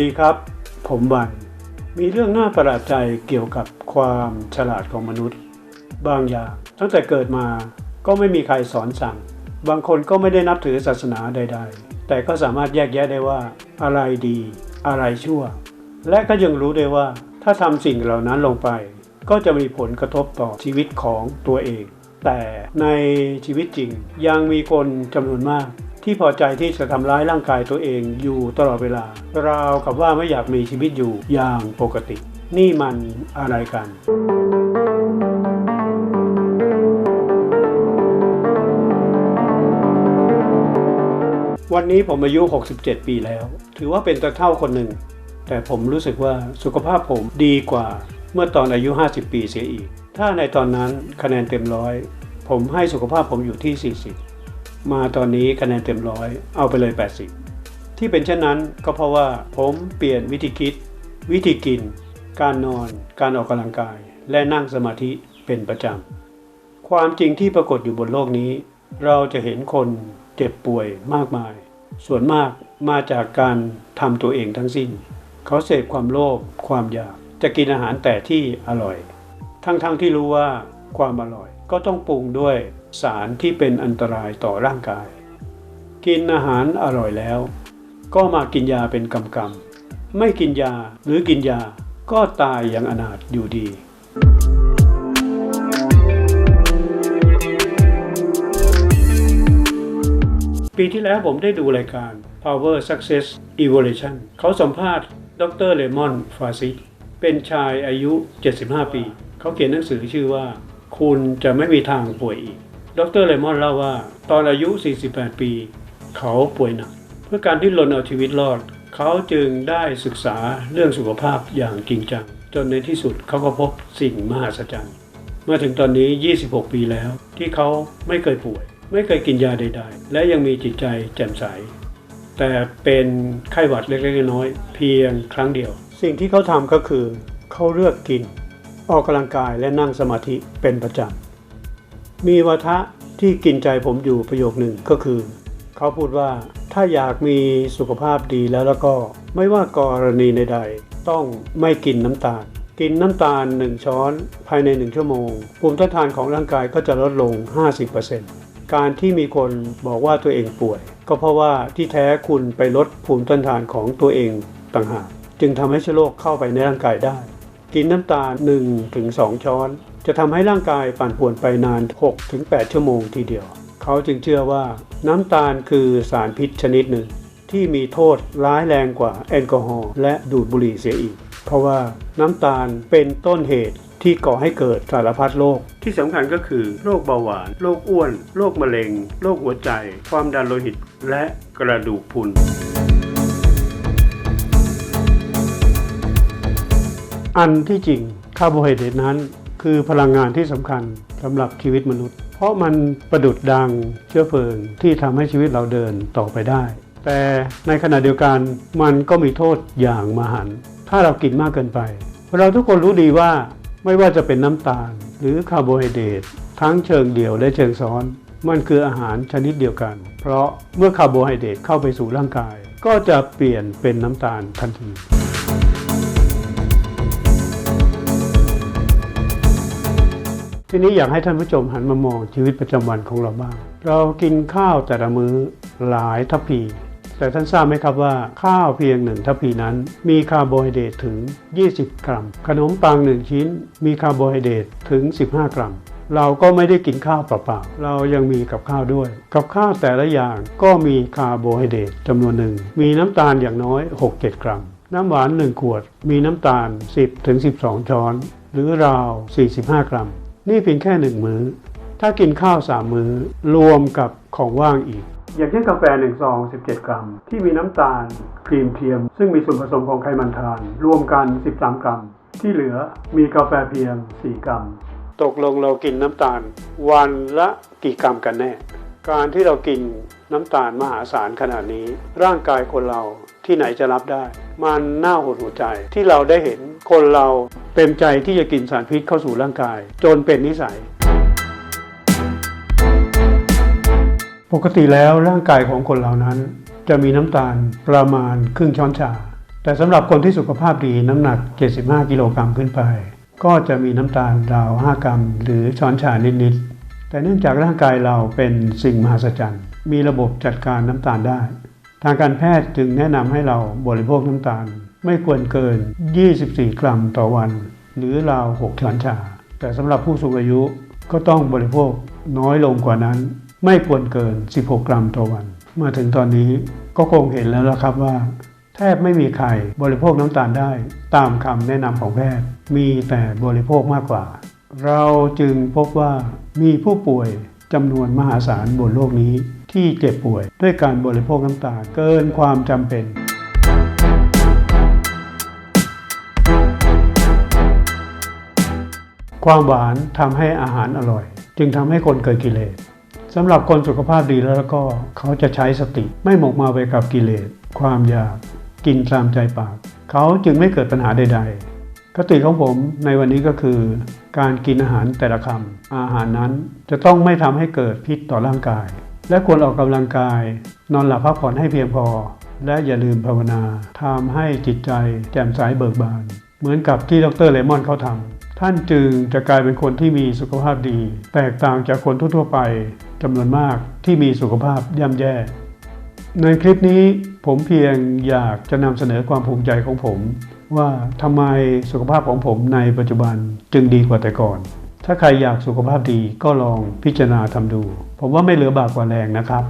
ดีครับ ผมบัน มีเรื่องน่าประหลาดใจเกี่ยวกับความฉลาดของมนุษย์ บางอย่าง ตั้งแต่เกิดมาก็ไม่มีใครสอนสั่ง บางคนก็ไม่ได้นับถือศาสนาใด ๆ แต่ก็สามารถแยกแยะได้ว่า อะไรดี อะไรชั่ว และก็ยังรู้ได้ว่า ถ้าทำสิ่งเหล่านั้นลงไป ก็จะมีผลกระทบต่อชีวิตของตัวเอง แต่ในชีวิตจริงยังมีคนจำนวนมาก ที่พอใจที่จะทำร้ายร่างกายตัวเองอยู่ตลอดเวลา ราวกับว่าไม่อยากมีชีวิตอยู่อย่างปกติ นี่มันอะไรกันวันนี้ผมอายุ 67 ปีแล้ว ถือว่าเป็นตะเท่าคนหนึ่ง แต่ผมรู้สึกว่าสุขภาพผมดีกว่า เมื่อตอนอายุ 50 ปีเสียอีก ถ้าในตอนนั้นคะแนนเต็มร้อย ผมให้สุขภาพผมอยู่ที่ 40 มาตอนนี้คะแนนเต็มร้อยเอาไปเลย 80 ที่เป็นเช่นนั้นก็เพราะว่าผมเปลี่ยนวิธีคิด วิธีกิน การนอน การออกกำลังกาย และนั่งสมาธิเป็นประจำ ความจริงที่ปรากฏอยู่บนโลกนี้ เราจะเห็นคนเจ็บป่วยมากมาย ส่วนมากมาจากการทำตัวเองทั้งสิ้น เขาเสพความโลภความอยากจะกินอาหารแต่ที่อร่อย ทั้งๆทที่รู้ว่าความอร่อย ก็ต้องปรุงด้วย สารที่เป็นอันตรายต่อร่างกาย กินอาหารอร่อยแล้ว ก็มากินยาเป็นกำกำไม่กินยาหรือกินยาก็ตายอย่างอนาถอยู่ดี ปีที่แล้วผมได้ดูรายการ Power Success Evolution เขาสัมภาษณ์ ดรเลมอนฟาซิเป็นชายอายุ 75 ปี เขาเขียนหนังสือชื่อว่า คุณจะไม่มีทางป่วยอีก ดรเลมอนเล่าว่า ตอนอายุ 48 ปี เขาป่วยหนัก เพื่อการที่รนเอาชีวิตรอด เขาจึงได้ศึกษาเรื่องสุขภาพอย่างจริงจัง จนในที่สุดเขาก็พบสิ่งมหัศจรรย์มาถึงตอนนี้ 26 ปีแล้ว ที่เขาไม่เคยป่วย ไม่เคยกินยาใด ๆ และยังมีจิตใจแจ่มใส แต่เป็นไข้หวัดเล็กๆน้อยๆเพียงครั้งเดียว สิ่งที่เขาทำก็คือ เขาเลือกกิน ออกกำลังกายและนั่งสมาธิเป็นประจำ มีวาทะที่กินใจผมอยู่ประโยคหนึ่งก็คือ เขาพูดว่าถ้าอยากมีสุขภาพดีแล้วแล้วก็ไม่ว่ากรณีใดๆต้องไม่กินน้ำตาล กินน้ำตาล 1 ช้อนภายใน 1 ชั่วโมง ภูมิต้านทานของร่างกายก็จะลดลง 50%การที่มีคนบอกว่าตัวเองป่วย ก็เพราะว่าที่แท้คุณไปลดภูมิต้านทานของตัวเองต่างหากจึงทำให้เชื้อโรคเข้าไปในร่างกายได้ กินน้ำตาล 1-2 ช้อน จะทำให้ร่างกายปั่นป่วนไปนาน 6-8 ชั่วโมงทีเดียว เขาจึงเชื่อว่าน้ำตาลคือสารพิษชนิดหนึ่ง ที่มีโทษร้ายแรงกว่าแอลกอฮอล์และดูดบุหรี่เสียอีก เพราะว่าน้ำตาลเป็นต้นเหตุที่ก่อให้เกิดสารพัดโรคที่สำคัญก็คือโรคเบาหวาน โรคอ้วน โรคมะเร็ง โรคหัวใจ ความดันโลหิต และกระดูกพรุนอันที่จริงคาร์โบไฮเดรตนั้น คือพลังงานที่สำคัญสำหรับชีวิตมนุษย์ เพราะมันประดุดดังเชื้อเพลิงที่ทำให้ชีวิตเราเดินต่อไปได้ แต่ในขณะเดียวกันมันก็มีโทษอย่างมหันต์ถ้าเรากินมากเกินไป เราทุกคนรู้ดีว่าไม่ว่าจะเป็นน้ำตาล หรือคาร์โบไฮเดรตทั้งเชิงเดี่ยวและเชิงซ้อน มันคืออาหารชนิดเดียวกัน เพราะเมื่อคาร์โบไฮเดรตเข้าไปสู่ร่างกาย ก็จะเปลี่ยนเป็นน้ำตาลทันที ทีนี้อยากให้ท่านผู้ชมหันมามองชีวิตประจำวันของเราบ้าง เรากินข้าวแต่ละมื้อหลายทัพพี แต่ท่านทราบไหมครับว่าข้าวเพียงหนึ่งทัพพีนั้น มีคาร์โบไฮเดรตถึง 20 กรัม ขนมปังหนึ่งชิ้น มีคาร์โบไฮเดรตถึง 15 กรัม เราก็ไม่ได้กินข้าวเปล่าๆเรายังมีกับข้าวด้วย กับข้าวแต่ละอย่างก็มีคาร์โบไฮเดรตจำนวนหนึ่ง มีน้ำตาลอย่างน้อย 6-7 กรัม น้ำหวาน 1 ขวด มีน้ำตาล 10-12 ช้อน หรือราว 45 กรัม นี่เพียงแค่หนึ่งมื้อ ถ้ากินข้าวสามมื้อ รวมกับของว่างอีก อย่างเช่นกาแฟหนึ่งซอง 17 กรัม ที่มีน้ำตาล ครีมเทียม ซึ่งมีส่วนผสมของไขมันทาน รวมกัน 13 กรัม ที่เหลือมีกาแฟเพียง 4 กรัม ตกลงเรากินน้ำตาล วันละกี่กรัมกันแน่ การที่เรากินน้ำตาลมหาศาลขนาดนี้ ร่างกายคนเราที่ไหนจะรับได้ มันน่าหดหัวใจที่เราได้เห็นคนเรา เต็มใจที่จะกินสารพิษเข้าสู่ร่างกาย จนเป็นนิสัย ปกติแล้วร่างกายของคนเรานั้น จะมีน้ำตาลประมาณครึ่งช้อนชา แต่สำหรับคนที่สุขภาพดีน้ำหนัก 75 กิโลกรัมขึ้นไป ก็จะมีน้ำตาลราว 5 กรัม หรือช้อนชานิดๆ แต่เนื่องจากร่างกายเราเป็นสิ่งมหัศจรรย์ มีระบบจัดการน้ำตาลได้ ทางการแพทย์จึงแนะนำให้เราบริโภคน้ำตาล ไม่ควรเกิน 24 กรัมต่อวัน หรือราว 6 ช้อนชา แต่สำหรับผู้สูงอายุก็ต้องบริโภคน้อยลงกว่านั้น ไม่ควรเกิน 16 กรัมต่อวัน มาถึงตอนนี้ก็คงเห็นแล้วละครับว่า แทบไม่มีใครบริโภคน้ำตาลได้ตามคำแนะนำของแพทย์ มีแต่บริโภคมากกว่า เราจึงพบว่ามีผู้ป่วยจำนวนมหาศาลบนโลกนี้ที่เจ็บป่วยด้วยการบริโภคน้ำตาลเกินความจำเป็น ความหวานทำให้อาหารอร่อย จึงทำให้คนเกิดกิเลสสำหรับคนสุขภาพดีแล้วก็เขาจะใช้สติไม่หมกมาไปกับกิเลส ความอยากกินตามใจปาก เขาจึงไม่เกิดปัญหาใด ๆ คติของผมในวันนี้ก็คือ การกินอาหารแต่ละคำอาหารนั้นจะต้องไม่ทำให้เกิดพิษต่อร่างกาย และควรออกกำลังกาย นอนหลับพักผ่อนให้เพียงพอ และอย่าลืมภาวนาทำให้จิตใจแจ่มใสเบิกบาน เหมือนกับที่ดรเลมอนเขาทำ ท่านจึงจะกลายเป็นคนที่มีสุขภาพดี แตกต่างจากคนทั่วๆไปจำนวนมากที่มีสุขภาพย่ำแย่ ในคลิปนี้ผมเพียงอยากจะนำเสนอความภูมิใจของผม ว่าทำไมสุขภาพของผมในปัจจุบันจึงดีกว่าแต่ก่อน ถ้าใครอยากสุขภาพดีก็ลองพิจารณาทำดู ผมว่าไม่เหลือบากกว่าแรงนะครับ